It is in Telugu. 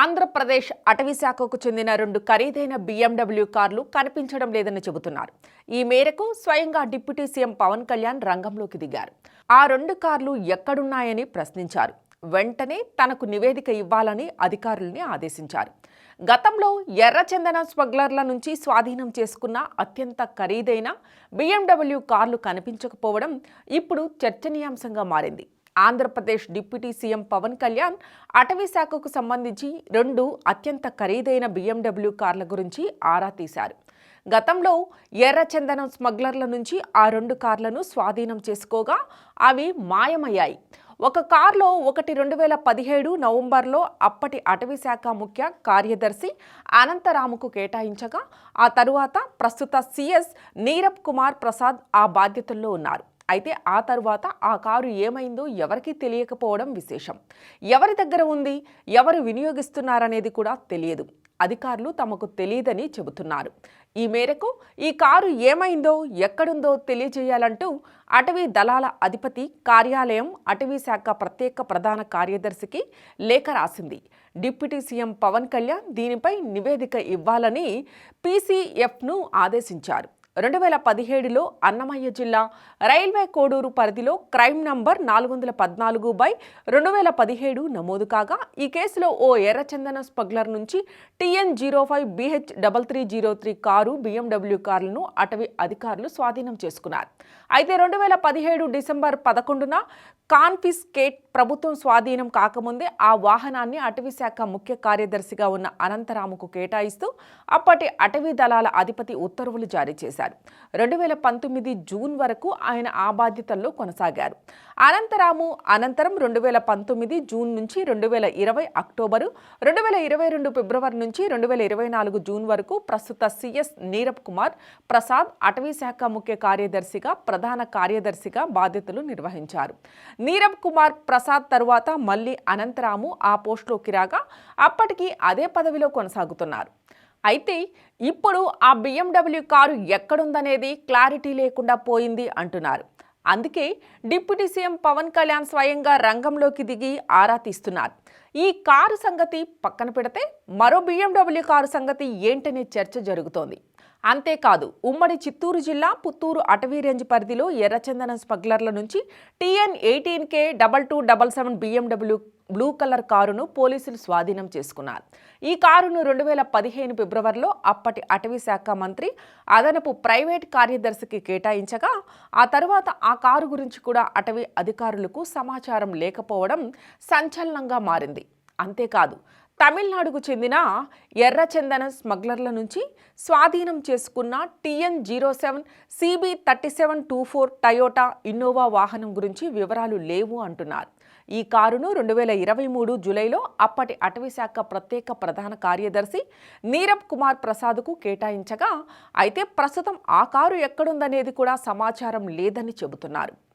ఆంధ్రప్రదేశ్ అటవీశాఖకు చెందిన రెండు ఖరీదైన బీఎండబ్ల్యూ కార్లు కనిపించడం లేదని చెబుతున్నారు. ఈ మేరకు స్వయంగా డిప్యూటీ సీఎం పవన్ కళ్యాణ్ రంగంలోకి దిగారు. ఆ రెండు కార్లు ఎక్కడున్నాయని ప్రశ్నించారు. వెంటనే తనకు నివేదిక ఇవ్వాలని అధికారుల్ని ఆదేశించారు. గతంలో ఎర్రచందన స్మగ్లర్ల నుంచి స్వాధీనం చేసుకున్న అత్యంత ఖరీదైన బీఎండబ్ల్యూ కార్లు కనిపించకపోవడం ఇప్పుడు చర్చనీయాంశంగా మారింది. ఆంధ్రప్రదేశ్ డిప్యూటీ సీఎం పవన్ కళ్యాణ్ అటవీ శాఖకు సంబంధించి రెండు అత్యంత ఖరీదైన బీఎండబ్ల్యూ కార్ల గురించి ఆరా తీశారు. గతంలో ఎర్రచందనం స్మగ్లర్ల నుంచి ఆ రెండు కార్లను స్వాధీనం చేసుకోగా అవి మాయమయ్యాయి. ఒక కారులో ఒకటి రెండు వేల పదిహేడు నవంబర్లో అప్పటి అటవీశాఖ ముఖ్య కార్యదర్శి అనంతరాముకు కేటాయించగా ఆ తరువాత ప్రస్తుత సీఎస్ నీరబ్ కుమార్ ప్రసాద్ ఆ బాధ్యతల్లో ఉన్నారు. అయితే ఆ తర్వాత ఆ కారు ఏమైందో ఎవరికీ తెలియకపోవడం విశేషం. ఎవరి దగ్గర ఉంది ఎవరు వినియోగిస్తున్నారనేది కూడా తెలియదు. అధికారులు తమకు తెలియదని చెబుతున్నారు. ఈ మేరకు ఈ కారు ఏమైందో ఎక్కడుందో తెలియజేయాలంటూ అటవీ దళాల అధిపతి కార్యాలయం అటవీ శాఖ ప్రత్యేక ప్రధాన కార్యదర్శికి లేఖ రాసింది. డిప్యూటీ సీఎం పవన్ కళ్యాణ్ దీనిపై నివేదిక ఇవ్వాలని పీసీఎఫ్ను ఆదేశించారు. రెండు వేల పదిహేడులో అన్నమయ్య జిల్లా రైల్వే కోడూరు పరిధిలో క్రైమ్ నంబర్ నాలుగు వందల పద్నాలుగు బై రెండు వేల పదిహేడు నమోదు కాగా ఈ కేసులో ఓ ఎర్రచందన స్మగ్లర్ నుంచి TN zero five BH double three zero three car BMW కార్లను అటవీ అధికారులు స్వాధీనం చేసుకున్నారు. అయితే రెండు వేల పదిహేడు డిసెంబర్ పదకొండున కాన్ఫిస్కేట్ ప్రభుత్వం స్వాధీనం కాకముందే ఆ వాహనాన్ని అటవీ శాఖ ముఖ్య కార్యదర్శిగా ఉన్న అనంతరాముకు కేటాయిస్తూ అప్పటి అటవీ దళాల అధిపతి ఉత్తర్వులు జారీ చేశారు. రెండు వేల పంతొమ్మిది జూన్ వరకు ఆయన ఆ బాధ్యతల్లో కొనసాగారు. అనంతరాము అనంతరం రెండు వేల పంతొమ్మిది జూన్ నుంచి రెండు వేల ఇరవై అక్టోబరు రెండు వేల ఇరవై రెండు ఫిబ్రవరి నుంచి రెండు వేల ఇరవై నాలుగు జూన్ వరకు ప్రస్తుత సిఎస్ నీరబ్ కుమార్ ప్రసాద్ అటవీ శాఖ ముఖ్య కార్యదర్శిగా ప్రధాన కార్యదర్శిగా బాధ్యతలు నిర్వహించారు. నీరబ్ కుమార్ ప్రసాద్ తరువాత మళ్ళీ అనంతరాము ఆ పోస్టులోకి రాగా అప్పటికి అదే పదవిలో కొనసాగుతున్నారు. అయితే ఇప్పుడు ఆ బిఎండబ్ల్యూ కారు ఎక్కడుందనేది క్లారిటీ లేకుండా పోయింది అంటున్నారు. అందుకే డిప్యూటీ సీఎం పవన్ కళ్యాణ్ స్వయంగా రంగంలోకి దిగి ఆరా తీస్తున్నారు. ఈ కారు సంగతి పక్కన పెడితే మరో బిఎండబ్ల్యూ కారు సంగతి ఏంటనే చర్చ జరుగుతోంది. అంతేకాదు ఉమ్మడి చిత్తూరు జిల్లా పుత్తూరు అటవీ రేంజ్ పరిధిలో ఎర్రచందనం స్మగ్లర్ల నుంచి TN eighteen K double two double seven BMW blue colour కారును పోలీసులు స్వాధీనం చేసుకున్నారు. ఈ కారును రెండు వేల పదిహేను ఫిబ్రవరిలో అప్పటి అటవీ శాఖ మంత్రి అదనపు ప్రైవేట్ కార్యదర్శికి కేటాయించగా ఆ తర్వాత ఆ కారు గురించి కూడా అటవీ అధికారులకు సమాచారం లేకపోవడం సంచలనంగా మారింది. అంతేకాదు తమిళనాడుకు చెందిన ఎర్రచందన స్మగ్లర్ల నుంచి స్వాధీనం చేసుకున్న TN zero seven CB thirty seven two four Toyota Innova వాహనం గురించి వివరాలు లేవు అంటున్నారు. ఈ కారును రెండు వేల ఇరవై మూడు జూలైలో అప్పటి అటవీశాఖ ప్రత్యేక ప్రధాన కార్యదర్శి నీరబ్ కుమార్ ప్రసాద్కు కేటాయించగా అయితే ప్రస్తుతం ఆ కారు ఎక్కడుందనేది కూడా సమాచారం లేదని చెబుతున్నారు.